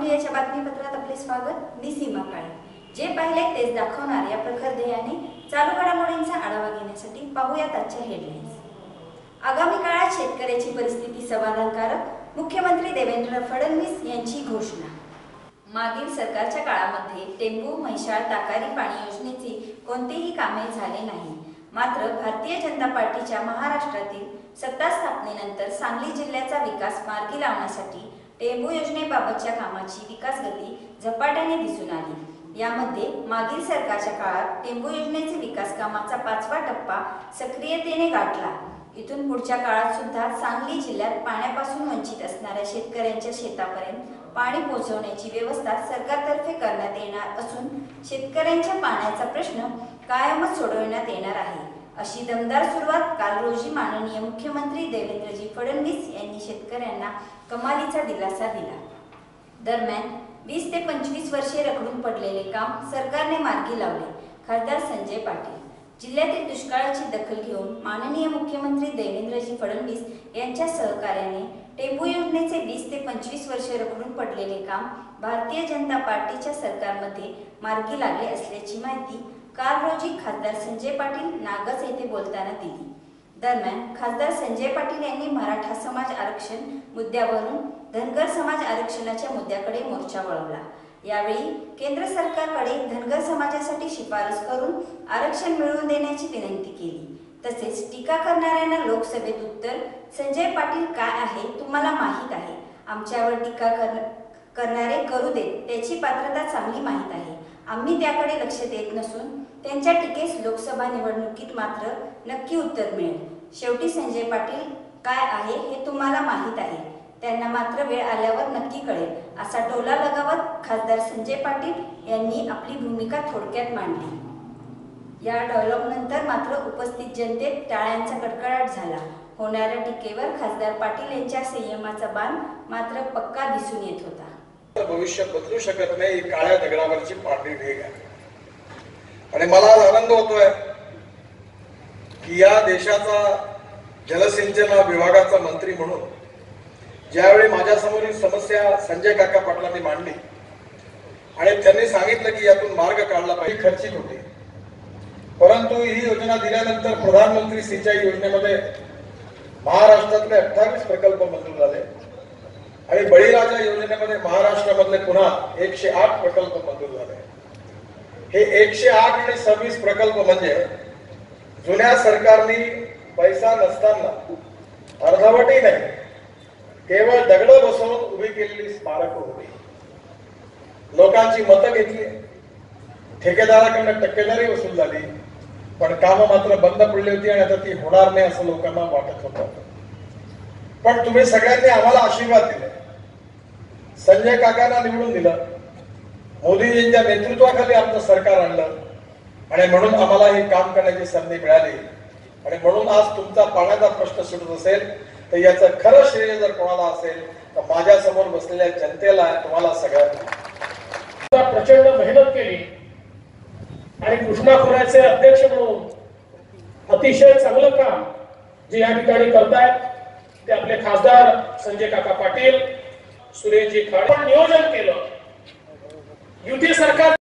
आवाज बातमीपत्रात आपले स्वागत. मी सीमा काळे. जे पाहिले तेच दाखवणार या प्रखर ध्येयाने चालू घडामोडींचा आढावा घेण्यासाठी पाहूयात आजच्या हेडलाईन्स आगामी काळात शेतकऱ्याची परिस्थिती समाधानकारक मुख्यमंत्री देवेंद्र फडणवीस यांची घोषणा. मागील सरकारच्या काळामध्ये टेंबू म्हैसाळ ताकारी पाणी योजनेची कोणतीही कामे झाले नाही. मात्र भारतीय जनता पार्टीच्या महाराष्ट्रातील सत्ता स्थापनेनंतर सांगली जिल्ह्याचा विकास मार्गी लावण्यासाठी टेंबू योजनेबाबतच्या कामाची विकास गती झपाट्याने दिसून आली. यामध्ये मागील सरकारच्या काळात टेंबू योजनेचे विकास कामाचा पाचवा टप्पा सक्रियतेने गाठला. इथून पुढच्या काळात सुद्धा सांगली जिल्ह्यात पाण्यापासून वंचित असणाऱ्या शेतकऱ्यांच्या शेतापर्यंत पाणी पोहोचवण्याची व्यवस्था सरकारतर्फे करण्यात येणार असून शेतकऱ्यांच्या पाण्याचा प्रश्न कायमच सोडविण्यात येणार आहे. अशी दमदार सुरुवात काल रोजी माननीय मुख्यमंत्री देवेंद्रजी फडणवीस यांनी शेतकऱ्यांना कमालीचा दिलासा दिला. दरम्यान वीस ते पंचवीस वर्षे रखडून पडलेले काम सरकारने मार्गी लावले खासदार संजय पाटील. जिल्ह्यातील दुष्काळाची दखल घेऊन माननीय मुख्यमंत्री देवेंद्रजी फडणवीस यांच्या सहकार्याने टेंबू योजनेचे वीस ते पंचवीस वर्षे रखडून पडलेले काम भारतीय जनता पार्टीच्या सरकारमध्ये मार्गी लागले असल्याची माहिती काल रोजी खासदार संजय पाटील नागस येथे बोलताना दिली. दरम्यान खासदार संजय पाटील यांनी मराठा समाज आरक्षण मुद्द्यावरून धनगर समाज आरक्षणाच्या मुद्द्याकडे मोर्चा वळवला. यावेळी केंद्र सरकारकडे धनगर समाजासाठी शिफारस करून आरक्षण मिळवून देण्याची विनंती केली. तसेच टीका करणाऱ्यांना लोकसभेत उत्तर संजय पाटील काय आहे? तुम्हाला माहीत आहे. आमच्यावर टीका कर करणारे करू देत त्याची पात्रता चांगली माहीत आहे. आम्ही त्याकडे लक्ष देत नसून त्यांच्या टीकेस लोकसभा निवडणुकीत मात्र नक्की उत्तर मिळेल. शेवटी संजय पाटील काय आहे हे तुम्हाला माहीत आहे. त्यांना मात्र वेळ आल्यावर नक्की कळेल असा टोला लगावत खासदार संजय पाटील यांनी आपली भूमिका थोडक्यात मांडली. या डायलॉग नंतर मात्र उपस्थित जनतेत टाळ्यांचा कडकडाट झाला. होणाऱ्या टीकेवर खासदार पाटील यांच्या संयमाचा बाण मात्र पक्का दिसून येत होता. भविष्य बदलू शकत नाही काळ्या दगडावरची पांढरी ढेग आहे. आणि मला आज आनंद होतोय की या देशाचा जलसिंचन विभागाचा मंत्री म्हणून ज्यावेळी माझ्यासमोर ही समस्या संजय काका पाटलांनी मांडली आणि त्यांनी सांगितलं की यातून मार्ग काढला पाहिजे खर्चिक होती. परंतु ही योजना दिल्यानंतर प्रधानमंत्री सिंचाई योजनेमध्ये महाराष्ट्रातले अठ्ठावीस प्रकल्प मंजूर झाले. आणि बळीराजा योजनेमध्ये महाराष्ट्रामधले पुन्हा एकशे आठ प्रकल्प मंजूर झाले. हे एकशे आठ आणि सव्वीस प्रकल्प म्हणजे जुन्या सरकारनी पैसा नसताना अर्धवटी नाही केवळ दगड बसवून उभी केलेली स्मारक होती. लोकांची मतं घेतली ठेकेदाराकडनं टक्केदारी वसूल झाली पण कामं मात्र बंद पडली होती आणि आता ती होणार नाही असं लोकांना वाटत होतं. पण तुम्ही सगळ्यांनी आम्हाला आशीर्वाद दिले. संजय काकांना निवडून दिलं. मोदीजींच्या नेतृत्वाखाली आमचं सरकार आणलं. आणि म्हणून आम्हाला हे काम करण्याची संधी मिळाली. आणि म्हणून आज तुमचा पाण्याचा प्रश्न सुटत असेल तर याचं खरं श्रेय जर कोणाला असेल तर माझ्यासमोर बसलेल्या जनतेला तुम्हाला सगळ्यांना. प्रचंड मेहनत केली. आणि कृष्णा खोऱ्याचे अध्यक्ष म्हणून अतिशय चांगलं काम जे या ठिकाणी करतायत ते आपले खासदार संजय काका पाटील सुरेशजी खाडे. नियोजन केलं. युती सरकार